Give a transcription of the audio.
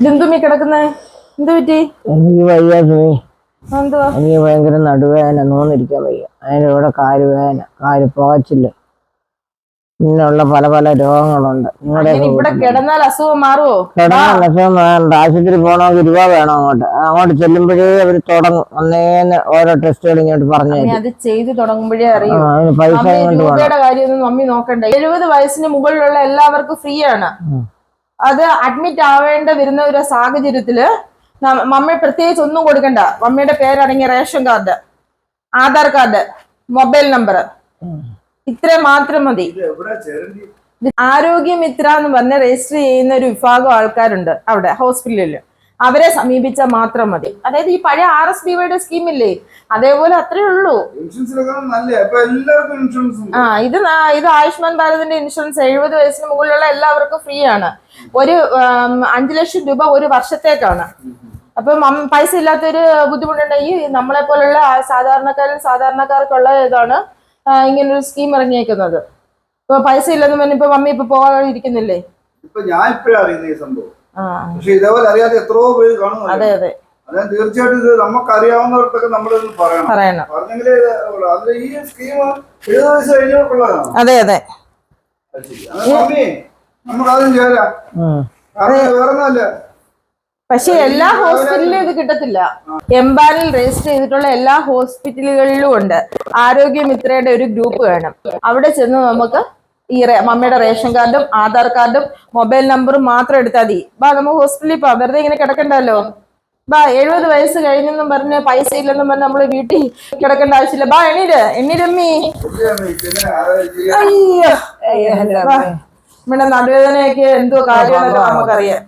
ഇതെന്തുമ്മി കിടക്കുന്നേ? എന്ത് പറ്റി? എനിക്ക് വയ്യ സുമി എന്തുവാ? എനിക്ക് ഭയങ്കര നടുവേദന നോന്നിരിക്കാൻ വയ്യ. അതിന്റെ കൂടെ കാൽ വേദന കാൽ പോകച്ചില്ല ഇങ്ങനെയുള്ള പല പല രോഗങ്ങളുണ്ട്. നിങ്ങളുടെ ഇവിടെ കിടന്നാൽ അസുഖം കിടന്നാൽ അസുഖം ആശുപത്രി പോകണമെങ്കിൽ രൂപ വേണം അങ്ങോട്ട്. അങ്ങോട്ട് ചെല്ലുമ്പോഴേ അവർ തുടങ്ങും. അന്നേന്ന് ഓരോ ടെസ്റ്റുകൾ ഇങ്ങോട്ട് പറഞ്ഞു അത് ചെയ്ത് തുടങ്ങുമ്പോഴേ അറിയാം. പൈസ കാര്യമൊന്നും മമ്മി നോക്കണ്ട. എഴുപത് വയസ്സിന് മുകളിലുള്ള എല്ലാവർക്കും ഫ്രീ ആണ്. അത് അഡ്മിറ്റ് ആവേണ്ട വരുന്ന ഒരു സാഹചര്യത്തിൽ മമ്മ പ്രത്യേകിച്ച് ഒന്നും കൊടുക്കണ്ട. മമ്മിയുടെ പേരടങ്ങിയ ration card Aadhaar card mobile number ഇത്ര മാത്രം മതി. ആരോഗ്യമിത്ര എന്ന് പറഞ്ഞ് രജിസ്റ്റർ ചെയ്യുന്ന ഒരു വിഭാഗം ആൾക്കാരുണ്ട് അവിടെ ഹോസ്പിറ്റലിൽ അവരെ സമീപിച്ചാൽ മാത്രം മതി. അതായത് ഈ പഴയ ആർ എസ് ബി വൈയുടെ സ്കീമില്ലേ അതേപോലെ അത്രേ ഉള്ളൂ. ആ ഇത് ഇത് ആയുഷ്മാൻ ഭാരതിന്റെ ഇൻഷുറൻസ് എഴുപത് വയസ്സിന് മുകളിലുള്ള എല്ലാവർക്കും ഫ്രീ ആണ് ഒരു അഞ്ചു ലക്ഷം രൂപ ഒരു വർഷത്തേക്കാണ്. അപ്പം പൈസ ഇല്ലാത്തൊരു ബുദ്ധിമുട്ടുണ്ടെങ്കിൽ നമ്മളെ പോലുള്ള സാധാരണക്കാരും സാധാരണക്കാർക്കുള്ള ഇതാണ് ഇങ്ങനെ ഇങ്ങനൊരു സ്കീം ഇറങ്ങിയേക്കുന്നത്. ഇപ്പൊ പൈസ ഇല്ലെന്ന് പറഞ്ഞ ഇപ്പൊ മമ്മി ഇപ്പൊ പോകാതിരിക്കുന്നില്ലേ ഇപ്പൊ ഞാൻ ഇപ്പോഴാണ് അറിയുന്ന ഈ സംഭവം. പക്ഷെ ഇതേപോലെ അറിയാതെ എത്രയോ പേര് കാണുന്നു അതെ അതെ. അതായത് തീർച്ചയായിട്ടും ഇത് നമുക്ക് അറിയാവുന്നവർക്കൊക്കെ നമ്മളിത് പറയണം. പറയണം. പറഞ്ഞെങ്കിലേ അതിൽ ഈ സ്കീം ഏഴ് വയസ്സ് കഴിഞ്ഞവർക്കുള്ളതാണ് അതെ അതെ. അത് ശരി. അങ്ങനെ മമ്മി നമുക്ക് ആദ്യം ചേരാം ഉം. കാരണം വേറെ പക്ഷെ എല്ലാ ഹോസ്പിറ്റലിലും ഇത് കിട്ടത്തില്ല. എംബാനിൽ രജിസ്റ്റർ ചെയ്തിട്ടുള്ള എല്ലാ ഹോസ്പിറ്റലുകളിലും ഉണ്ട്. ആരോഗ്യമിത്രയുടെ ഒരു ഗ്രൂപ്പ് വേണം. അവിടെ ചെന്ന് നമുക്ക് ഈ മമ്മിയുടെ റേഷൻ കാർഡും ആധാർ കാർഡും മൊബൈൽ നമ്പറും മാത്രം എടുത്താൽ മതി. ബാ നമ്മൾ ഹോസ്പിറ്റലിൽ പോവാം. വെറുതെ ഇങ്ങനെ കിടക്കണ്ടല്ലോ. ബാ എഴുപത് വയസ്സ് കഴിഞ്ഞെന്നും പറഞ്ഞ് പൈസ ഇല്ലെന്നും പറഞ്ഞ് നമ്മൾ വീട്ടിൽ കിടക്കേണ്ട ആവശ്യമില്ല. ബാ എണീര്. എണ്ണീരമ്മി. അയ്യോ. നമ്മുടെ നടുവേദനയൊക്കെ എന്തോ കാര്യങ്ങളൊക്കെ നമുക്കറിയാം.